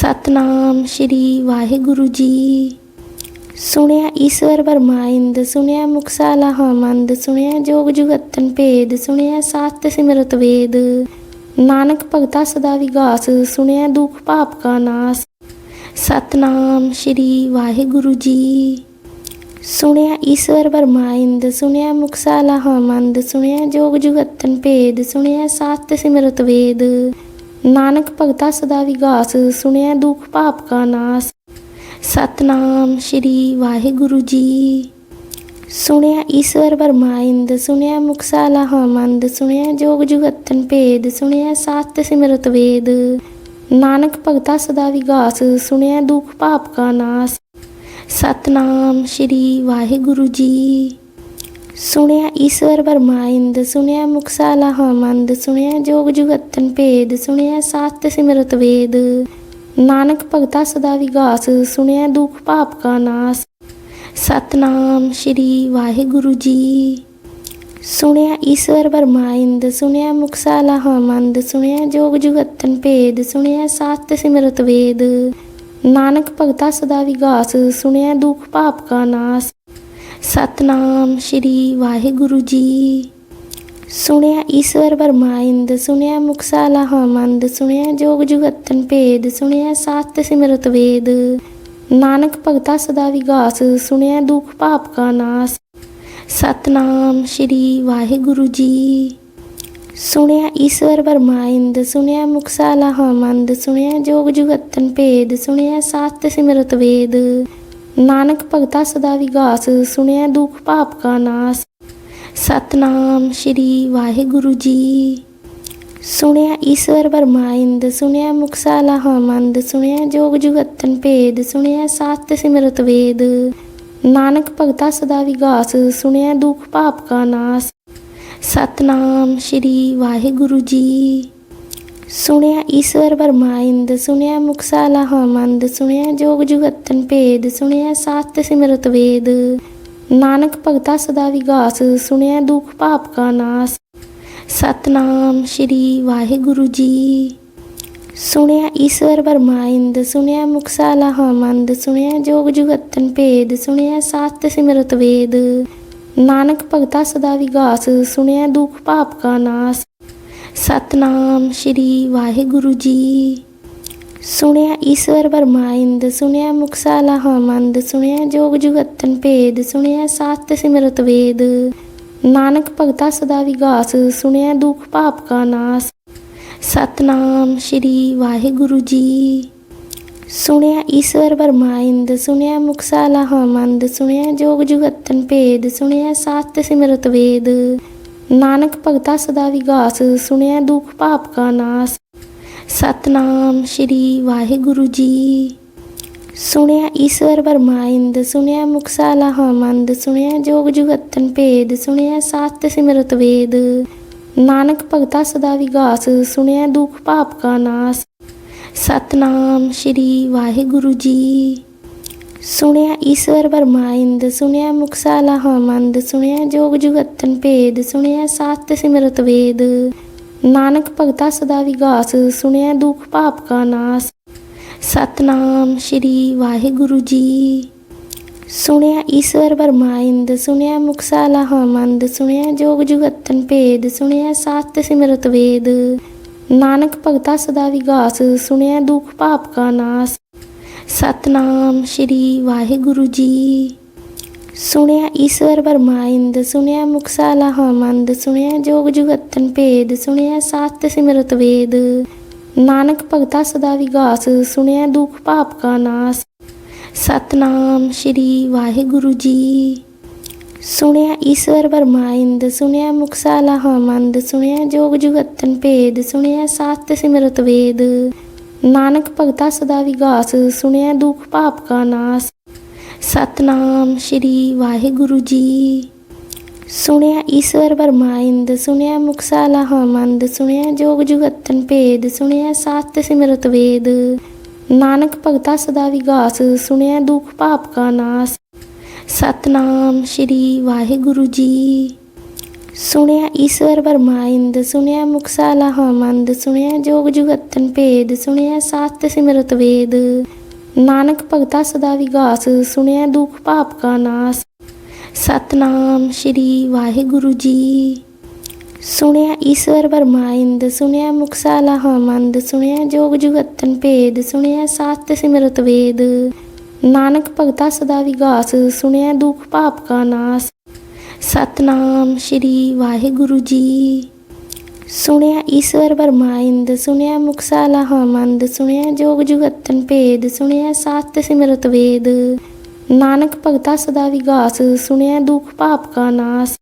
ਸਤਨਾਮ ਸ਼੍ਰੀ ਵਾਹਿਗੁਰੂ ਜੀ। ਸੁਣਿਆ ਈਸ਼ਵਰ ਬਰਮਾਇੰਦ ਸੁਣਿਆ ਮੁਕਸਾਲਾ ਹਮੰਦ, ਸੁਣਿਆ ਜੋਗ ਜੁਗਤਨ ਭੇਦ, ਸੁਣਿਆ ਸਤ ਸਿਮਰਤ ਵੇਦ। ਨਾਨਕ ਭਗਤਾ ਸਦਾ ਵਿਗਾਸ, ਸੁਣਿਆ ਦੁਖ ਪਾਪ ਕਾ ਨਾਸ। ਸਤਨਾਮ ਸ਼੍ਰੀ ਵਾਹਿਗੁਰੂ ਜੀ। ਸੁਣਿਆ ਈਸ਼ਵਰ ਬਰਮਾਇੰਦ ਸੁਣਿਆ ਮੁਕਸਾਲਾ ਹਮੰਦ, ਸੁਣਿਆ ਜੋਗ ਜੁਗਤਨ ਭੇਦ, ਸੁਣਿਆ ਸਤ ਸਿਮਰਤ ਵੇਦ। ਨਾਨਕ ਭਗਤਾ ਸਦਾ ਵਿਗਾਸ ਸੁਣਿਆ ਦੁਖ ਪਾਪ ਕਾ ਨਾਸ। ਸਤਨਾਮ ਸ਼੍ਰੀ ਵਾਹਿਗੁਰੂ ਜੀ। ਸੁਣਿਆ ਈਸ਼ਵਰ ਬਰਮਾਇੰਦ ਸੁਣਿਆ ਮੁਕਸਾਲਾ ਹਮੰਦ ਸੁਣਿਆ ਜੋਗ ਜੁਗਤਨ ਭੇਦ ਸੁਣਿਆ ਸਤ ਸਿਮਰਤ ਵੇਦ। ਨਾਨਕ ਭਗਤਾ ਸਦਾ ਵਿਗਾਸ ਸੁਣਿਆ ਦੁਖ ਪਾਪ ਕਾ ਨਾਸ। ਸਤਨਾਮ ਸ਼੍ਰੀ ਵਾਹਿਗੁਰੂ ਜੀ। ਸੁਣਿਆ ਈਸ਼ਵਰ ਬਰਮਾਇੰਦ ਸੁਣਿਆ ਮੁਕਸਾਲਾ ਹਮੰਦ ਸੁਣਿਆ ਜੋਗ ਜੁਗਤਨ ਭੇਦ, ਸੁਣਿਆ ਸਤ ਸਿਮਰਤ ਵੇਦ। ਨਾਨਕ ਭਗਤਾ ਸਦਾ ਵਿਗਾਸ, ਸੁਣਿਆ ਦੁਖ ਪਾਪ ਕਾ ਨਾਸ। ਸਤਨਾਮ ਸ਼੍ਰੀ ਵਾਹਿਗੁਰੂ ਜੀ। ਸੁਣਿਆ ਈਸ਼ਵਰ ਬਰਮਾਇੰਦ ਸੁਣਿਆ ਮੁਕਸਾਲਾ ਹਮੰਦ ਸੁਣਿਆ ਜੋਗ ਜੁਗਤਨ ਭੇਦ, ਸੁਣਿਆ ਸਤ ਸਿਮਰਤ ਵੇਦ। ਨਾਨਕ ਭਗਤਾ ਸਦਾ ਵਿਗਾਸ, ਸੁਣਿਆ ਦੁਖ ਪਾਪ ਕਾ ਨਾਸ। ਸਤਨਾਮ ਸ਼੍ਰੀ ਵਾਹਿਗੁਰੂ ਜੀ। ਸੁਣਿਆ ਈਸ਼ਵਰ ਬਰਮਾਇੰਦ ਸੁਣਿਆ ਮੁਕਸਾਲਾ ਹਮੰਦ ਸੁਣਿਆ ਜੋਗ ਜੁਗਤਨ ਭੇਦ, ਸੁਣਿਆ ਸਤ ਸਿਮਰਤ ਵੇਦ। ਨਾਨਕ ਭਗਤਾ ਸਦਾ ਵਿਗਾਸ, ਸੁਣਿਆ ਦੁਖ ਪਾਪ ਕਾ ਨਾਸ। ਸਤਨਾਮ ਸ਼੍ਰੀ ਵਾਹਿਗੁਰੂ ਜੀ। ਸੁਣਿਆ ਈਸ਼ਵਰ ਬਰਮਾਇੰਦ ਸੁਣਿਆ ਮੁਕਸਾਲਾ ਹਮੰਦ ਸੁਣਿਆ ਜੋਗ ਜੁਗਤਨ ਭੇਦ, ਸੁਣਿਆ ਸਤ ਸਿਮਰਤ ਵੇਦ। ਨਾਨਕ ਭਗਤਾ ਸਦਾ ਵਿਗਾਸ ਸੁਣਿਆ ਦੁਖ ਪਾਪ ਕਾ ਨਾਸ। ਸਤਨਾਮ ਸ਼੍ਰੀ ਵਾਹਿਗੁਰੂ ਜੀ। ਸੁਣਿਆ ਈਸ਼ਵਰ ਬਰਮਾਇੰਦ ਸੁਣਿਆ ਮੁਕਸਾਲਾ ਹਮੰਦ ਸੁਣਿਆ ਜੋਗ ਜੁਗਤਨ ਭੇਦ ਸੁਣਿਆ ਸਤ ਸਿਮਰਤ ਵੇਦ। ਨਾਨਕ ਭਗਤਾ ਸਦਾ ਵਿਗਾਸ ਸੁਣਿਆ ਦੁਖ ਪਾਪ ਕਾ ਨਾਸ। ਸਤਨਾਮ ਸ਼੍ਰੀ ਵਾਹਿਗੁਰੂ ਜੀ। ਸੁਣਿਆ ਈਸ਼ਵਰ ਬਰਮਾਇੰਦ ਸੁਣਿਆ ਮੁਕਸਾਲਾ ਹਮੰਦ ਸੁਣਿਆ ਜੋਗ ਜੁਗਤਨ ਭੇਦ, ਸੁਣਿਆ ਸਤ ਸਿਮਰਤ ਵੇਦ। ਨਾਨਕ ਭਗਤਾ ਸਦਾ ਵਿਗਾਸ, ਸੁਣਿਆ ਦੁਖ ਪਾਪ ਕਾ ਨਾਸ। ਸਤਨਾਮ ਸ਼੍ਰੀ ਵਾਹਿਗੁਰੂ ਜੀ। ਸੁਣਿਆ ਈਸ਼ਵਰ ਬਰਮਾਇੰਦ ਸੁਣਿਆ ਮੁਕਸਾਲਾ ਹਮੰਦ ਸੁਣਿਆ ਜੋਗ ਜੁਗਤਨ ਭੇਦ, ਸੁਣਿਆ ਸਤ ਸਿਮਰਤ ਵੇਦ। ਨਾਨਕ ਭਗਤਾ ਸਦਾ ਵਿਗਾਸ, ਸੁਣਿਆ ਦੁਖ ਪਾਪ ਕਾ ਨਾਸ। ਸਤਨਾਮ ਸ਼੍ਰੀ ਵਾਹਿਗੁਰੂ ਜੀ। ਸੁਣਿਆ ਈਸ਼ਵਰ ਬਰਮਾਇੰਦ ਸੁਣਿਆ ਮੁਕਸਾਲਾ ਹਮੰਦ ਸੁਣਿਆ ਜੋਗ ਜੁਗਤਨ ਭੇਦ, ਸੁਣਿਆ ਸਤ ਸਿਮਰਤ ਵੇਦ। ਨਾਨਕ ਭਗਤਾ ਸਦਾ ਵਿਗਾਸ, ਸੁਣਿਆ ਦੁਖ ਪਾਪ ਕਾ ਨਾਸ। ਸਤਨਾਮ ਸ਼੍ਰੀ ਵਾਹਿਗੁਰੂ ਜੀ। ਸੁਣਿਆ ਈਸ਼ਵਰ ਬਰਮਾਇੰਦ ਸੁਣਿਆ ਮੁਕਸਾਲਾ ਹਮੰਦ ਸੁਣਿਆ ਜੋਗ ਜੁਗਤਨ ਭੇਦ, ਸੁਣਿਆ ਸਤ ਸਿਮਰਤ ਵੇਦ। ਨਾਨਕ ਭਗਤਾ ਸਦਾ ਵਿਗਾਸ ਸੁਣਿਆ ਦੁਖ ਪਾਪ ਕਾ ਨਾਸ। ਸਤਨਾਮ ਸ਼੍ਰੀ ਵਾਹਿਗੁਰੂ ਜੀ। ਸੁਣਿਆ ਈਸ਼ਵਰ ਬਰਮਾਇੰਦ ਸੁਣਿਆ ਮੁਕਸਾਲਾ ਹਮੰਦ ਸੁਣਿਆ ਜੋਗ ਜੁਗਤਨ ਭੇਦ ਸੁਣਿਆ ਸਤ ਸਿਮਰਤ ਵੇਦ। ਨਾਨਕ ਭਗਤਾ ਸਦਾ ਵਿਗਾਸ ਸੁਣਿਆ ਦੁਖ ਪਾਪ ਕਾ ਨਾਸ। ਸਤਨਾਮ ਸ਼੍ਰੀ ਵਾਹਿਗੁਰੂ ਜੀ। ਸੁਣਿਆ ਈਸ਼ਵਰ ਬਰਮਾਇੰਦ ਸੁਣਿਆ ਮੁਕਸਾਲਾ ਹਮੰਦ ਸੁਣਿਆ ਜੋਗ ਜੁਗਤਨ ਭੇਦ, ਸੁਣਿਆ ਸਤ ਸਿਮਰਤ ਵੇਦ। ਨਾਨਕ ਭਗਤਾ ਸਦਾ ਵਿਗਾਸ, ਸੁਣਿਆ ਦੁਖ ਪਾਪ ਕਾ ਨਾਸ। ਸਤਨਾਮ ਸ਼੍ਰੀ ਵਾਹਿਗੁਰੂ ਜੀ। ਸੁਣਿਆ ਈਸ਼ਵਰ ਬਰਮਾਇੰਦ ਸੁਣਿਆ ਮੁਕਸਾਲਾ ਹਮੰਦ ਸੁਣਿਆ ਜੋਗ ਜੁਗਤਨ ਭੇਦ, ਸੁਣਿਆ ਸਤ ਸਿਮਰਤ ਵੇਦ। ਨਾਨਕ ਭਗਤਾ ਸਦਾ ਵਿਗਾਸ, ਸੁਣਿਆ ਦੁਖ ਪਾਪ ਕਾ ਨਾਸ। ਸਤਨਾਮ ਸ਼੍ਰੀ ਵਾਹਿਗੁਰੂ ਜੀ। ਸੁਣਿਆ ਈਸ਼ਵਰ ਬਰਮਾਇੰਦ ਸੁਣਿਆ ਮੁਕਸਾਲਾ ਹਮੰਦ ਸੁਣਿਆ ਜੋਗ ਜੁਗਤਨ ਭੇਦ, ਸੁਣਿਆ ਸਤ ਸਿਮਰਤ ਵੇਦ। ਨਾਨਕ ਭਗਤਾ ਸਦਾ ਵਿਗਾਸ, ਸੁਣਿਆ ਦੁਖ ਪਾਪ ਕਾ ਨਾਸ। ਸਤਨਾਮ ਸ਼੍ਰੀ ਵਾਹਿਗੁਰੂ ਜੀ। ਸੁਣਿਆ ਈਸ਼ਵਰ ਬਰਮਾਇੰਦ ਸੁਣਿਆ ਮੁਕਸਾਲਾ ਹਮੰਦ ਸੁਣਿਆ ਜੋਗ ਜੁਗਤਨ ਭੇਦ, ਸੁਣਿਆ ਸਤ ਸਿਮਰਤ ਵੇਦ। ਨਾਨਕ ਭਗਤਾ ਸਦਾ ਵਿਗਾਸ ਸੁਣਿਆ ਦੁਖ ਪਾਪ ਕਾ ਨਾਸ। ਸਤਨਾਮ ਸ਼੍ਰੀ ਵਾਹਿਗੁਰੂ ਜੀ। ਸੁਣਿਆ ਈਸ਼ਵਰ ਬਰਮਾਇੰਦ ਸੁਣਿਆ ਮੁਕਸਾਲਾ ਹਮੰਦ ਸੁਣਿਆ ਜੋਗ ਜੁਗਤਨ ਭੇਦ ਸੁਣਿਆ ਸਤ ਸਿਮਰਤ ਵੇਦ। ਨਾਨਕ ਭਗਤਾ ਸਦਾ ਵਿਗਾਸ ਸੁਣਿਆ ਦੁਖ ਪਾਪ ਕਾ ਨਾਸ। ਸਤਨਾਮ ਸ਼੍ਰੀ ਵਾਹਿਗੁਰੂ ਜੀ। ਸੁਣਿਆ ਈਸ਼ਵਰ ਵਰਮਾਇੰਦ ਸੁਣਿਆ ਮੁਕਸਾਲਾ ਹਮੰਦ ਸੁਣਿਆ ਜੋਗ ਜੁਗਤਨ ਭੇਦ, ਸੁਣਿਆ ਸਾਸਤ ਸਿਮਰਤ ਵੇਦ। ਨਾਨਕ ਭਗਤਾ ਸਦਾ ਵਿਗਾਸ, ਸੁਣਿਆ ਦੁਖ ਪਾਪ ਕਾ ਨਾਸ। ਸਤਨਾਮ ਸ਼੍ਰੀ ਵਾਹਿਗੁਰੂ ਜੀ। ਸੁਣਿਆ ਈਸ਼ਵਰ ਵਰਮਾਇੰਦ ਸੁਣਿਆ ਮੁਕਸਾਲਾ ਹਮੰਦ ਸੁਣਿਆ ਜੋਗ ਜੁਗਤਨ ਭੇਦ, ਸੁਣਿਆ ਸਾਸਤ ਸਿਮਰਤ ਵੇਦ। ਨਾਨਕ ਭਗਤਾ ਸਦਾ ਵਿਗਾਸ, ਸੁਣਿਆ ਦੁਖ ਪਾਪ ਕਾ ਨਾਸ। ਸਤਨਾਮ ਸ਼੍ਰੀ ਵਾਹਿਗੁਰੂ ਜੀ। ਸੁਣਿਆ ਈਸ਼ਵਰ ਵਰਮਾਇੰਦ ਸੁਣਿਆ ਮੁਕਸਾਲਾ ਹਮੰਦ ਸੁਣਿਆ ਜੋਗ ਜੁਗਤਨ ਭੇਦ, ਸੁਣਿਆ ਸਾਸਤ ਸਿਮਰਤ ਵੇਦ। ਨਾਨਕ ਭਗਤਾ ਸਦਾ ਵਿਗਾਸ, ਸੁਣਿਆ ਦੁਖ ਪਾਪ ਕਾ ਨਾਸ।